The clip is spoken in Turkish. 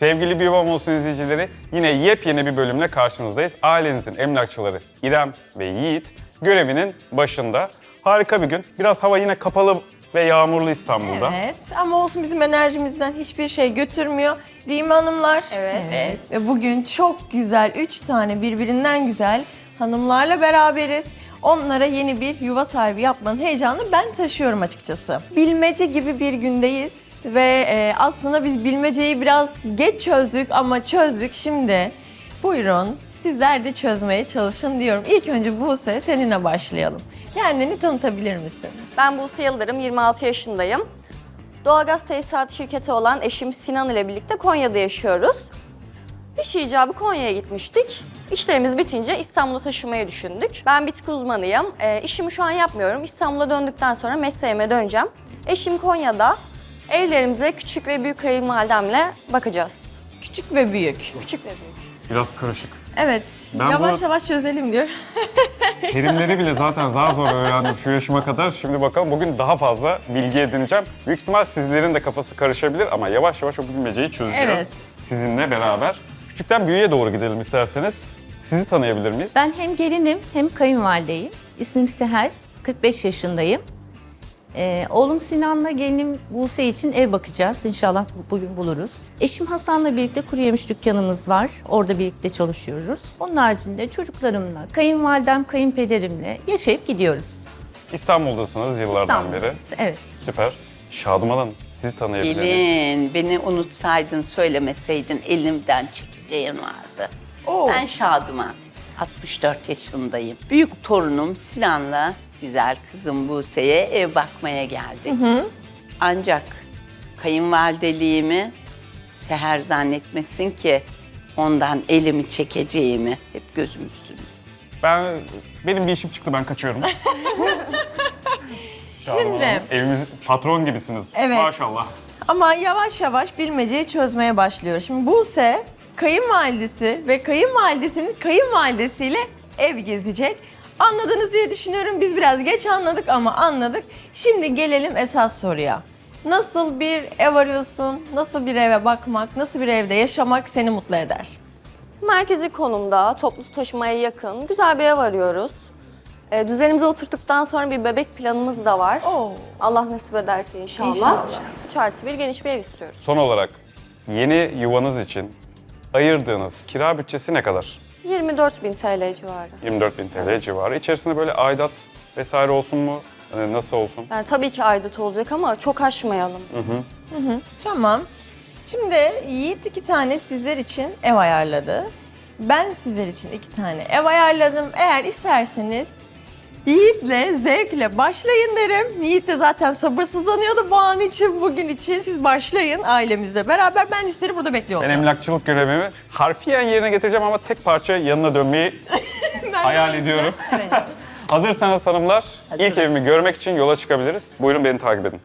Sevgili Bir Yuvam Olsun izleyicileri, yine yepyeni bir bölümle karşınızdayız. Ailenizin emlakçıları İrem ve Yiğit görevinin başında. Harika bir gün. Biraz hava yine kapalı ve yağmurlu İstanbul'da. Evet ama olsun bizim enerjimizden hiçbir şey götürmüyor. Değil mi hanımlar? Evet. Ve bugün çok güzel, üç tane birbirinden güzel hanımlarla beraberiz. Onlara yeni bir yuva sahibi yapmanın heyecanını ben taşıyorum açıkçası. Bilmece gibi bir gündeyiz ve e, aslında biz bilmeceyi biraz geç çözdük ama çözdük. Şimdi buyurun sizler de çözmeye çalışın diyorum. İlk önce Buse seninle başlayalım. Kendini tanıtabilir misin? Ben Buse Yıldırım, 26 yaşındayım. Doğalgaz tesisat şirketi olan eşim Sinan ile birlikte Konya'da yaşıyoruz. İş icabı Konya'ya gitmiştik. İşlerimiz bitince İstanbul'a taşımayı düşündük. Ben bitki uzmanıyım. E, işimi şu an yapmıyorum. İstanbul'a döndükten sonra mesleğime döneceğim. Eşim Konya'da. Evlerimize küçük ve büyük kayınvalidemle bakacağız. Küçük ve büyük. Küçük ve büyük. Biraz karışık. Evet, Ben yavaş bu- yavaş çözelim diyor. Terimleri bile zaten zar zor öğrendim şu yaşıma kadar. Şimdi bakalım bugün daha fazla bilgi edineceğim. Büyük ihtimal sizlerin de kafası karışabilir ama yavaş yavaş o bilmeceyi çözeceğiz. Evet. Sizinle beraber. Küçükten büyüğe doğru gidelim isterseniz. Sizi tanıyabilir miyiz? Ben hem gelinim hem kayınvalideyim. İsmim Seher, 45 yaşındayım. Ee, oğlum Sinan'la gelinim Buse için ev bakacağız. İnşallah bu- bugün buluruz. Eşim Hasan'la birlikte kuru yemiş dükkanımız var. Orada birlikte çalışıyoruz. Onun haricinde çocuklarımla, kayınvalidem, kayınpederimle yaşayıp gidiyoruz. İstanbul'dasınız yıllardan İstanbul'dayız. beri. Evet. Süper. Şaduman Hanım sizi tanıyabilir miyiz? Gelin, beni unutsaydın, söylemeseydin elimden çekeceğin vardı. Oo. Ben Şaduman, 64 yaşındayım. Büyük torunum Sinan'la güzel kızım Buse'ye ev bakmaya geldik. Ancak kayınvalideliğimi Seher zannetmesin ki ondan elimi çekeceğimi hep gözüm üstünde. Ben benim bir işim çıktı ben kaçıyorum. Şimdi- evimiz patron gibisiniz. Evet. Maşallah. Ama yavaş yavaş bilmeceyi çözmeye başlıyor. Şimdi Buse kayınvalidesi ve kayınvalidesinin kayınvalidesiyle ev gezecek. Anladınız diye düşünüyorum. Biz biraz geç anladık ama anladık. Şimdi gelelim esas soruya. Nasıl bir ev arıyorsun? Nasıl bir eve bakmak? Nasıl bir evde yaşamak seni mutlu eder? Merkezi konumda, toplu taşımaya yakın, güzel bir ev arıyoruz. E, düzenimize oturttuktan sonra bir bebek planımız da var. Oo. Allah nasip ederse inşallah. İnşallah. 3 artı bir geniş bir ev istiyoruz. Son olarak yeni yuvanız için ayırdığınız kira bütçesi ne kadar? 24 bin TL civarı. 24 bin TL civarı. İçerisinde böyle aidat vesaire olsun mu? Ee, Nasıl olsun? Yani tabii ki aidat olacak ama çok aşmayalım. Tamam. Şimdi Yiğit iki tane sizler için ev ayarladı. Ben sizler için iki tane ev ayarladım. Eğer isterseniz Yiğit'le, zevkle başlayın derim. Yiğit de zaten sabırsızlanıyordu bu an için, bugün için. Siz başlayın ailemizle beraber. Ben de sizleri burada bekliyor Ben olacağım. emlakçılık görevimi harfiyen yerine getireceğim ama tek parça yanına dönmeyi hayal ediyorum. Hazırsanız hanımlar ilk evimi görmek için yola çıkabiliriz. Buyurun beni takip edin.